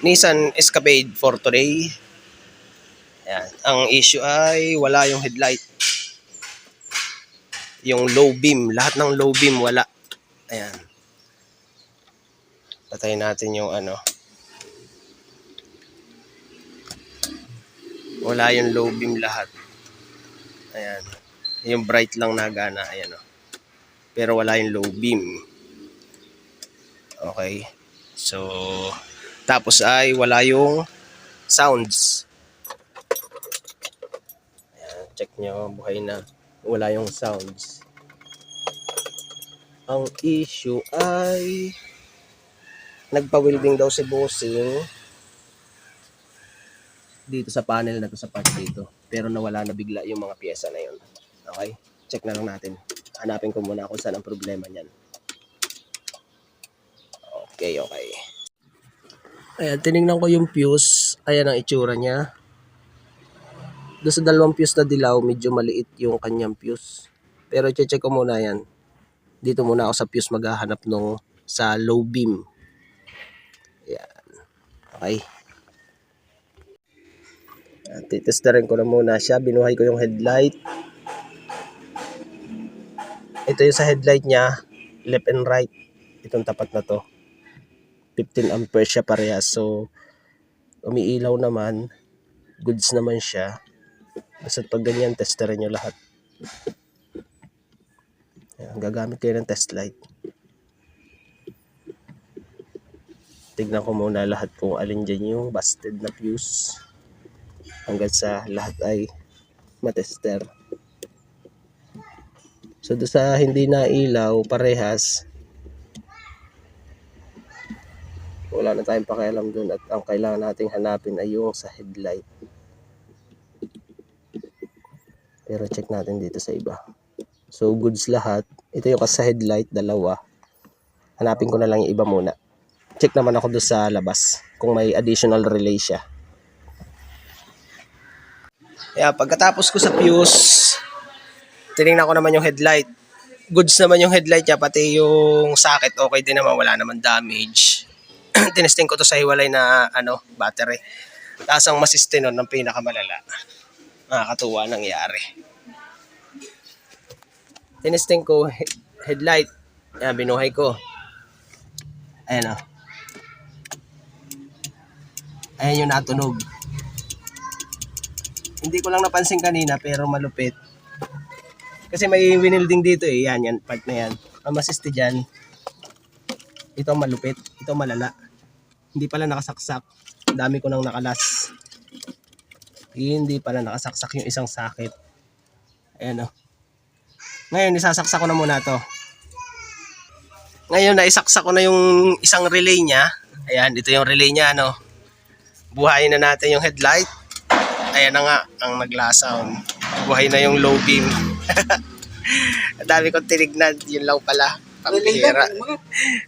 Nissan Escapade for today. Ayan. Ang issue ay wala yung headlight. Yung low beam. Lahat ng low beam wala. Ayan. Patayin natin yung ano. Wala yung low beam lahat. Ayan. Yung bright lang nagana. Ayan o. Pero wala yung low beam. Okay. So, tapos ay wala yung sounds. Ayan, check nyo, buhay na. Wala yung sounds. Ang issue ay nagpa-welding daw si Bossing dito sa panel na to sa part dito. Pero nawala na bigla yung mga pyesa na yun. Okay? Check na lang natin. Hanapin ko muna kung saan ang problema niyan. Okay, okay. Ayan, tinignan ko yung fuse. Ayan ang itsura niya. Doon sa dalawang fuse na dilaw, medyo maliit yung kanyang fuse. Pero check ko muna yan. Dito muna ako sa fuse maghahanap nung sa low beam. Ayan. Okay. Titestarin ko na muna siya. Binuhay ko yung headlight. Ito yung sa headlight niya. Left and right. Itong tapat na to. 15 ampere siya parehas. So, umiilaw naman. Goods naman siya. Basta pag ganyan, testerin nyo lahat. Ayan, gagamit kayo ng test light. Tignan ko muna lahat kung alin dyan yung busted na fuse. Hanggang sa lahat ay matester. So, doon sa hindi na ilaw, parehas, wala na tayong pakialam dun at ang kailangan nating hanapin ay yung sa headlight. Pero check natin dito sa iba. So, goods lahat. Ito yung sa headlight, dalawa. Hanapin ko na lang yung iba muna. Check naman ako doon sa labas kung may additional relay siya. Yeah, pagkatapos ko sa fuse, tinignan ko naman yung headlight. Goods naman yung headlight niya, pati yung socket, okay din naman, wala naman damage. Tinesting ko to sa hiwalay na ano, battery. Tapos ang masiste nun ng pinakamalala. Nakakatuwa nangyari. Tinesting ko he- headlight. Yan, binuhay ko. Ayan o. Ayan yung natunog. Hindi ko lang napansin kanina pero malupit. Kasi may winilding dito eh. Yan, yan, part na yan. Ang masiste dyan, ito malupit, ito malala. Hindi pala nakasaksak. Dami ko nang nakalas. Hindi pala nakasaksak yung isang sakit. Ayan o. Ngayon, isasaksak ko na muna to. Ngayon, naisaksak ko na yung isang relay niya. Ayan, ito yung relay niya, ano. Buhayin na natin yung headlight. Ayan na nga, ang naglasound. Buhay na yung low beam. Dami kong tinignan, yun lang pala. Pambihira.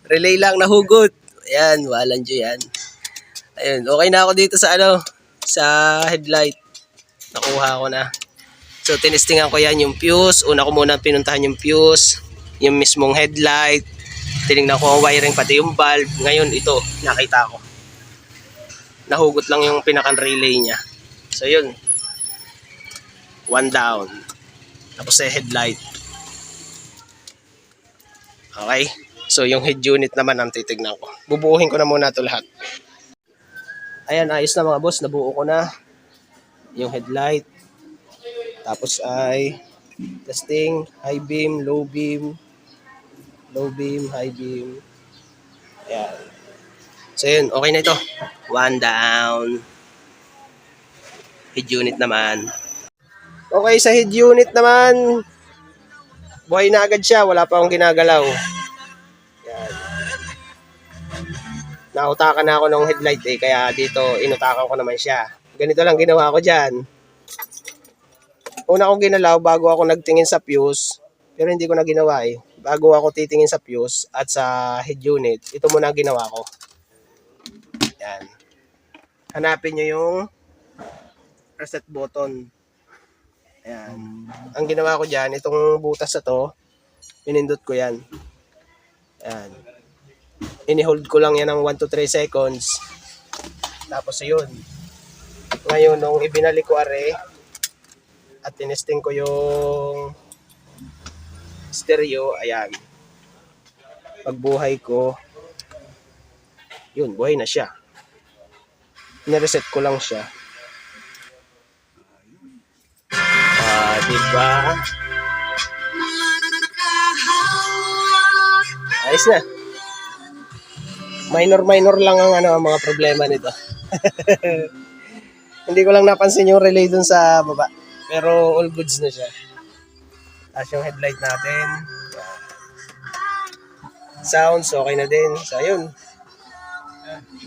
Relay lang, nahugot. Ayan, walang dyo yan. Ayun, okay na ako dito sa ano, sa headlight. Nakuha ko na. So, tinestingan ko yan yung fuse. Una ko muna pinuntahan yung fuse. Yung mismong headlight. Tinignan ko ang wiring pati yung bulb. Ngayon, ito, nakita ko. Nahugot lang yung pinakan relay niya. So, yun. One down. Tapos sa headlight. Okay? So, yung head unit naman ang titignan ko. Bubuuhin ko na muna ito lahat. Ayan, ayos na mga boss. Nabuo ko na yung headlight. Tapos ay testing, high beam, low beam, low beam, high beam. Ayan. So yun, okay na ito. One down. Head unit naman. Okay, sa head unit naman, buhay na agad siya. Wala pa akong ginagalaw. Yan. Nautakan na ako ng headlight eh, kaya dito inutakan ko naman siya. Ganito lang ginawa ko dyan. Una kong ginalaw bago ako nagtingin sa fuse, pero hindi ko na ginawa eh. Bago ako titingin sa fuse at sa head unit, ito muna ang ginawa ko. Yan. Hanapin nyo yung reset button. Ayan. Ang ginawa ko dyan, itong butas na to, pinindot ko yan. Ayan. Ini-hold ko lang yan ng 1 to 3 seconds. Tapos yun. Ngayon, nung ibinalik ko are, at tinesting ko yung stereo, ayan. Pagbuhay ko, yun, buhay na siya. Nireset ko lang siya. Ah, di ba? Ayos na. Minor minor lang ang ano ang mga problema nito. Hindi ko lang napansin yung relay dun sa baba. Pero all goods na siya. Tapos yung headlight natin. Sounds okay na din. So ayun.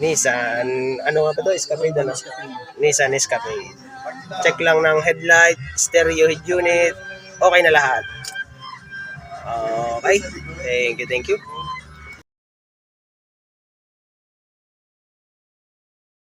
Nissan, ano nga ba to? Escapade ano? Nissan Escapade. Check lang ng headlight, stereo head unit. Okay na lahat. Okay. Thank you, thank you.